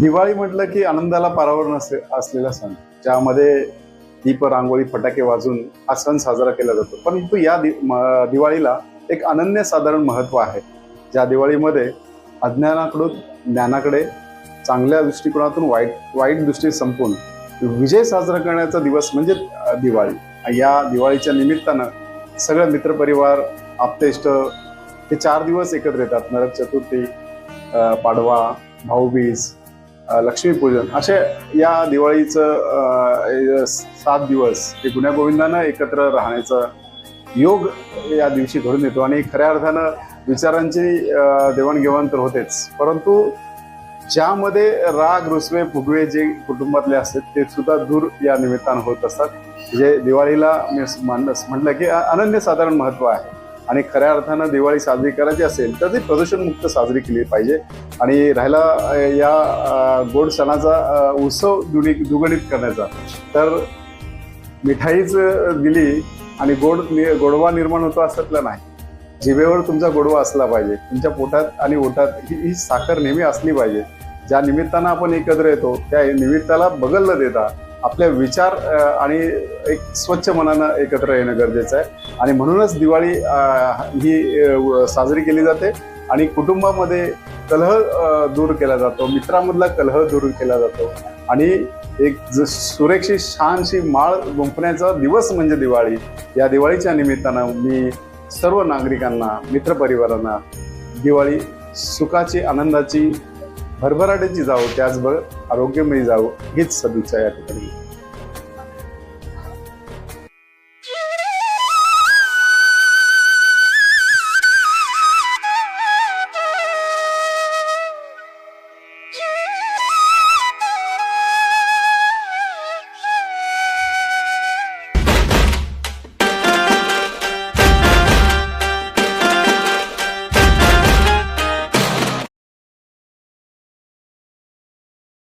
दिवाळी म्हटलं की आनंदाला पारावरण नसे असलेला सण. ज्यामध्ये दीप रांगोळी फटाके वाजून हा सण साजरा केला जातो. परंतु या दि म- दिवाळीला एक अनन्य साधारण महत्त्व आहे. ज्या दिवाळीमध्ये अज्ञानाकडून ज्ञानाकडे चांगल्या दृष्टिकोनातून वाईट वाईट दृष्टी संपून विजय साजरा करण्याचा दिवस म्हणजे दिवाळी. या दिवाळीच्या निमित्तानं सगळं मित्रपरिवार आप्तेष्ट हे चार दिवस एकत्र येतात. नरक चतुर्थी पाडवा भाऊबीज लक्ष्मीपूजन असे या दिवाळीचं सात दिवस हे गुण्यागोविंदानं एकत्र राहण्याचा योग या दिवशी घडून येतो. आणि खऱ्या अर्थानं विचारांची देवाणघेवाण तर होतेच. परंतु ज्यामध्ये राग रुसवे फुगवे जे कुटुंबातले असतात ते सुद्धा दूर या निमित्तानं होत असतात. जे दिवाळीला मी मान- म्हटलं की अनन्यसाधारण महत्त्व आहे. आणि खऱ्या अर्थानं दिवाळी साजरी करायची असेल तर ती प्रदूषणमुक्त साजरी केली पाहिजे. आणि राहिला या गोड सणाचा उत्सव दुनी दुगणित करण्याचा. तर मिठाईच दिली आणि गोड नि- गोडवा निर्माण होतो असतलं नाही. जिभेवर तुमचा गोडवा असला पाहिजे. तुमच्या पोटात आणि ओठात ही ही साखर नेहमी असली पाहिजे. ज्या निमित्तानं आपण एकत्र येतो त्या निमित्ताला बगल देता. आपले विचार आणि एक स्वच्छ मनानं एकत्र येणं गरजेचं आहे. आणि म्हणूनच दिवाळी ही साजरी केली जाते आणि कुटुंबामध्ये कलह दूर केला जातो. मित्रामधला कलह दूर केला जातो. आणि एक ज सुरेखशी छानशी माळ गुंफण्याचा दिवस म्हणजे दिवाळी. या दिवाळीच्या निमित्तानं मी सर्व नागरिकांना मित्रपरिवारांना दिवाळी सुखाची आनंदाची भरभराटीची जावो त्याचबरोबर आरोग्यमयी जावो हीच सदिच्छा या ठिकाणी.